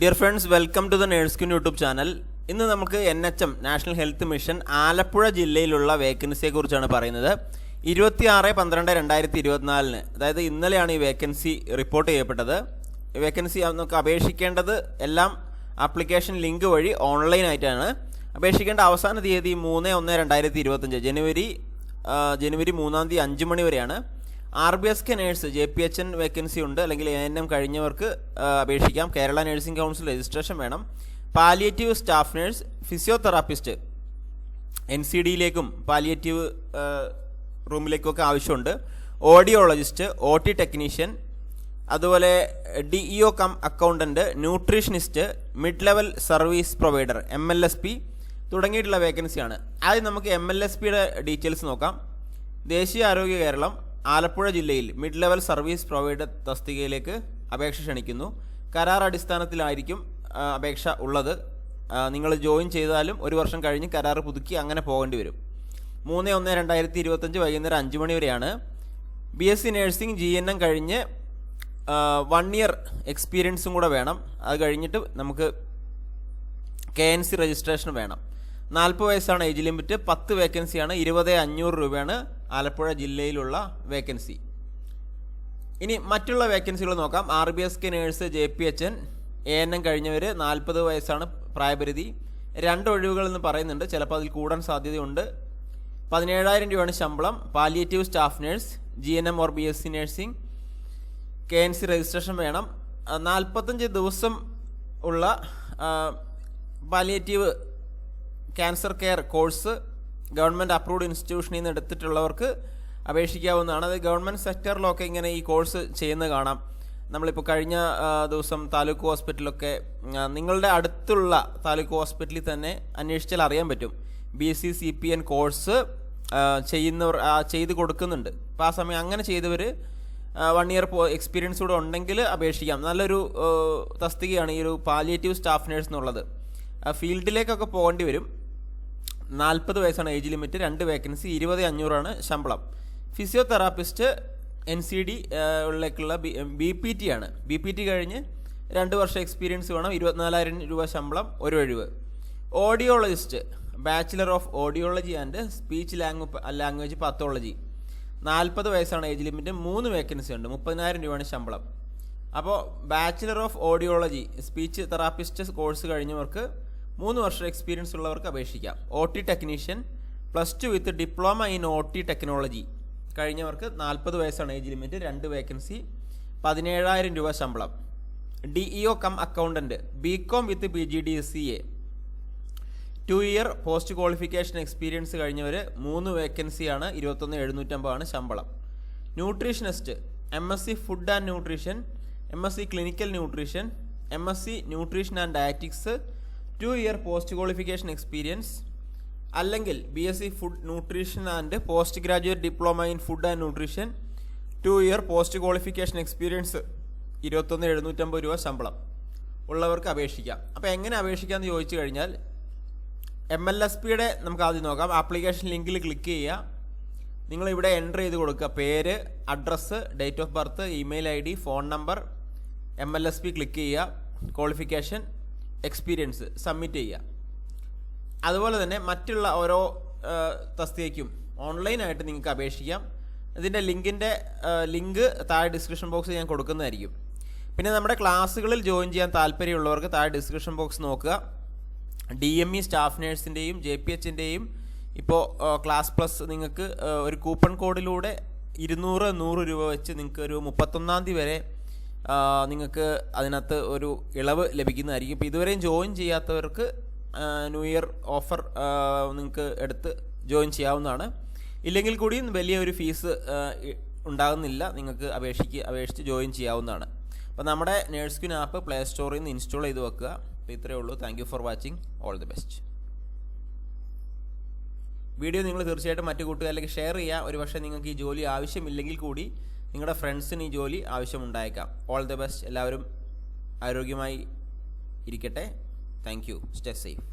Dear friends welcome to the nurse queen YouTube channel ഇന്ന് നമുക്ക് N H M national health mission Alappuzha ജില്ലയിലുള്ള വേക്കൻസിയെ കുറിച്ചാണ് പറയുന്നത്. ഇരുപത്തി ആറ് പന്ത്രണ്ട് രണ്ടായിരത്തി ഇരുപത്തിനാലിന് അതായത് ഇന്നലെയാണ് ഈ വേക്കൻസി റിപ്പോർട്ട് ചെയ്യപ്പെട്ടത്. വേക്കൻസി നമുക്ക് അപേക്ഷിക്കേണ്ടത് എല്ലാം ആപ്ലിക്കേഷൻ ലിങ്ക് വഴി ഓൺലൈനായിട്ടാണ് അപേക്ഷിക്കേണ്ട അവസാന തീയതി മൂന്ന് ഒന്ന് രണ്ടായിരത്തി ഇരുപത്തഞ്ച് ജനുവരി ജനുവരി മൂന്നാം തീയതി അഞ്ച് മണി വരെയാണ്. R B S K nurse J P H N vacancy ഉണ്ട്. അല്ലെങ്കിൽ എൻ എം കഴിഞ്ഞവർക്ക് അപേക്ഷിക്കാം. കേരള നഴ്സിംഗ് കൗൺസിൽ രജിസ്ട്രേഷൻ വേണം. Palliative staff nurse physiotherapist N C ഡിയിലേക്കും palliative റൂമിലേക്കും ഒക്കെ ആവശ്യമുണ്ട്. ഓഡിയോളജിസ്റ്റ് ഒ ടി ടെക്നീഷ്യൻ അതുപോലെ D E O cum accountant nutritionist mid level service provider M L S P തുടങ്ങിയിട്ടുള്ള വേക്കൻസിയാണ് ആദ്യം നമുക്ക് എം എൽ എസ് പിയുടെ ഡീറ്റെയിൽസ് നോക്കാം. ദേശീയ ആരോഗ്യ കേരളം ആലപ്പുഴ ജില്ലയിൽ മിഡ് ലെവൽ സർവീസ് പ്രൊവൈഡർ തസ്തികയിലേക്ക് അപേക്ഷ ക്ഷണിക്കുന്നു. കരാർ അടിസ്ഥാനത്തിലായിരിക്കും അപേക്ഷ ഉള്ളത്. നിങ്ങൾ ജോയിൻ ചെയ്താലും ഒരു വർഷം കഴിഞ്ഞ് കരാർ പുതുക്കി അങ്ങനെ പോകേണ്ടി വരും. മൂന്ന് ഒന്ന് രണ്ടായിരത്തി ഇരുപത്തഞ്ച് വൈകുന്നേരം അഞ്ച് മണി വരെയാണ്. B S C nursing G N M കഴിഞ്ഞ് വൺ ഇയർ എക്സ്പീരിയൻസും കൂടെ വേണം. അത് കഴിഞ്ഞിട്ട് നമുക്ക് കെ എൻ സി രജിസ്ട്രേഷൻ വേണം. നാൽപ്പത് വയസ്സാണ് ഏജ് ലിമിറ്റ് പത്ത് വേക്കൻസിയാണ് ഇരുപത് അഞ്ഞൂറ് രൂപയാണ് ആലപ്പുഴ ജില്ലയിലുള്ള വേക്കൻസി ഇനി മറ്റുള്ള വേക്കൻസികൾ നോക്കാം. R B S K nurse J P H N A N M കഴിഞ്ഞവർ നാൽപ്പത് വയസ്സാണ് പ്രായപരിധി. രണ്ട് ഒഴിവുകൾ എന്ന് പറയുന്നുണ്ട്. ചിലപ്പോൾ അതിൽ കൂടാൻ സാധ്യതയുണ്ട്. പതിനേഴായിരം രൂപയാണ് ശമ്പളം. Palliative staff nurse G N M or B S C nursing K N C registration വേണം. നാൽപ്പത്തഞ്ച് ദിവസം ഉള്ള palliative cancer care course government approved ഇൻസ്റ്റിറ്റ്യൂഷനിൽ നിന്ന് എടുത്തിട്ടുള്ളവർക്ക് അപേക്ഷിക്കാവുന്നതാണ്. അത് ഗവൺമെന്റ് സെക്ടറിലൊക്കെ ഇങ്ങനെ ഈ കോഴ്സ് ചെയ്യുന്ന കാണാം. നമ്മളിപ്പോൾ കഴിഞ്ഞ ദിവസം താലൂക്ക് ഹോസ്പിറ്റലൊക്കെ നിങ്ങളുടെ അടുത്തുള്ള താലൂക്ക് ഹോസ്പിറ്റലിൽ തന്നെ അന്വേഷിച്ചാൽ അറിയാൻ പറ്റും. B C C P N course ചെയ്യുന്നവർ ചെയ്ത് കൊടുക്കുന്നുണ്ട്. അപ്പോൾ ആ സമയം അങ്ങനെ ചെയ്തവർ വൺ ഇയർ എക്സ്പീരിയൻസ് കൂടെ ഉണ്ടെങ്കിൽ അപേക്ഷിക്കാം. നല്ലൊരു തസ്തികയാണ് ഈ ഒരു പാലിയേറ്റീവ് സ്റ്റാഫ് നേഴ്സ് എന്നുള്ളത്. ഫീൽഡിലേക്കൊക്കെ പോകേണ്ടി വരും. നാൽപ്പത് വയസ്സാണ് ഏജ് ലിമിറ്റ് രണ്ട് വേക്കൻസി ഇരുപത് അഞ്ഞൂറാണ് ശമ്പളം. ഫിസിയോതെറാപ്പിസ്റ്റ് എൻ സി ഡി ഉള്ളിലേക്കുള്ള ബി ബി പി ടി ആണ്. ബി പി ടി കഴിഞ്ഞ് രണ്ട് വർഷം എക്സ്പീരിയൻസ് വേണം ഇരുപത്തിനാലായിരം രൂപ ശമ്പളം ഒരു ഒഴിവ്. Audiologist bachelor of audiology and speech language language pathology. നാൽപ്പത് വയസ്സാണ് ഏജ് ലിമിറ്റ് മൂന്ന് വേക്കൻസി ഉണ്ട് മുപ്പതിനായിരം രൂപയാണ് ശമ്പളം. അപ്പോൾ bachelor of audiology speech therapist course കഴിഞ്ഞവർക്ക് മൂന്ന് വർഷം എക്സ്പീരിയൻസ് ഉള്ളവർക്ക് അപേക്ഷിക്കാം. O T technician plus two with diploma in O T technology കഴിഞ്ഞവർക്ക് നാൽപ്പത് വയസ്സാണ് ഏജ് ലിമിറ്റ് രണ്ട് വേക്കൻസി പതിനേഴായിരം രൂപ ശമ്പളം. D E O cum accountant B com with P G D S C A two year post qualification experience കഴിഞ്ഞവർ മൂന്ന് വേക്കൻസിയാണ് ഇരുപത്തൊന്ന് എഴുന്നൂറ്റമ്പതാണ് ശമ്പളം. Nutritionist M S C food and nutrition M S C clinical nutrition M S C nutrition and dietetics two year post qualification experience അല്ലെങ്കിൽ B S C food nutrition and post graduate diploma in food and nutrition two year post qualification experience ഇരുപത്തൊന്ന് എഴുന്നൂറ്റമ്പത് രൂപ ശമ്പളം. ഉള്ളവർക്ക് അപേക്ഷിക്കാം. അപ്പോൾ എങ്ങനെ അപേക്ഷിക്കാമെന്ന് ചോദിച്ചു കഴിഞ്ഞാൽ എം എൽ എസ് പിയുടെ നമുക്ക് ആദ്യം നോക്കാം. ആപ്ലിക്കേഷൻ ലിങ്കിൽ ക്ലിക്ക് ചെയ്യുക. നിങ്ങൾ ഇവിടെ എന്റർ ചെയ്ത് കൊടുക്കുക. പേര് address date of birth email I D phone number M L S P click ചെയ്യുക. ക്വാളിഫിക്കേഷൻ എക്സ്പീരിയൻസ് സബ്മിറ്റ് ചെയ്യുക. അതുപോലെ തന്നെ മറ്റുള്ള ഓരോ തസ്തികയ്ക്കും ഓൺലൈനായിട്ട് നിങ്ങൾക്ക് അപേക്ഷിക്കാം. ഇതിന്റെ ലിങ്കിന്റെ ലിങ്ക് താഴെ ഡിസ്ക്രിപ്ഷൻ ബോക്സിൽ ഞാൻ കൊടുക്കുന്നതായിരിക്കും. പിന്നെ നമ്മുടെ ക്ലാസ്സുകളിൽ ജോയിൻ ചെയ്യാൻ താല്പര്യമുള്ളവർക്ക് താഴെ ഡിസ്ക്രിപ്ഷൻ ബോക്സ് നോക്കുക. ഡി എം ഇ സ്റ്റാഫ് നേഴ്സിന്റെയും ജെ പി എച്ചിന്റെയും ഇപ്പോൾ ക്ലാസ് പ്ലസ് നിങ്ങൾക്ക് ഒരു കൂപ്പൺ കോഡിലൂടെ ഇരുന്നൂറ് നൂറ് രൂപ വെച്ച് നിങ്ങൾക്ക് ഒരു മുപ്പത്തൊന്നാം തീയതി വരെ നിങ്ങൾക്ക് അതിനകത്ത് ഒരു ഇളവ് ലഭിക്കുന്നതായിരിക്കും. ഇപ്പോൾ ഇതുവരെയും ജോയിൻ ചെയ്യാത്തവർക്ക് ന്യൂ ഇയർ ഓഫർ നിങ്ങൾക്ക് എടുത്ത് ജോയിൻ ചെയ്യാവുന്നതാണ്. ഇല്ലെങ്കിൽ കൂടിയും വലിയൊരു ഫീസ് ഉണ്ടാകുന്നില്ല. നിങ്ങൾക്ക് അപേക്ഷിക്ക് അപേക്ഷിച്ച് ജോയിൻ ചെയ്യാവുന്നതാണ്. അപ്പോൾ നമ്മുടെ നേഴ്സ് ക്വിൻ ആപ്പ് പ്ലേ സ്റ്റോറിൽ നിന്ന് ഇൻസ്റ്റാൾ ചെയ്ത് വെക്കുക. അപ്പോൾ ഇത്രയേ ഉള്ളൂ. Thank for watching all the best video നിങ്ങൾ തീർച്ചയായിട്ടും മറ്റു കൂട്ടുകാരിലേക്ക് ഷെയർ ചെയ്യുക. ഒരു പക്ഷേ നിങ്ങൾക്ക് ഈ ജോലി ആവശ്യമില്ലെങ്കിൽ കൂടി നിങ്ങളുടെ ഫ്രണ്ട്സിന് ഈ ജോലി ആവശ്യമുണ്ടായേക്കാം. ഓൾ ദി ബെസ്റ്റ് എല്ലാവരും ആരോഗ്യമായി ഇരിക്കട്ടെ. Thank you stay safe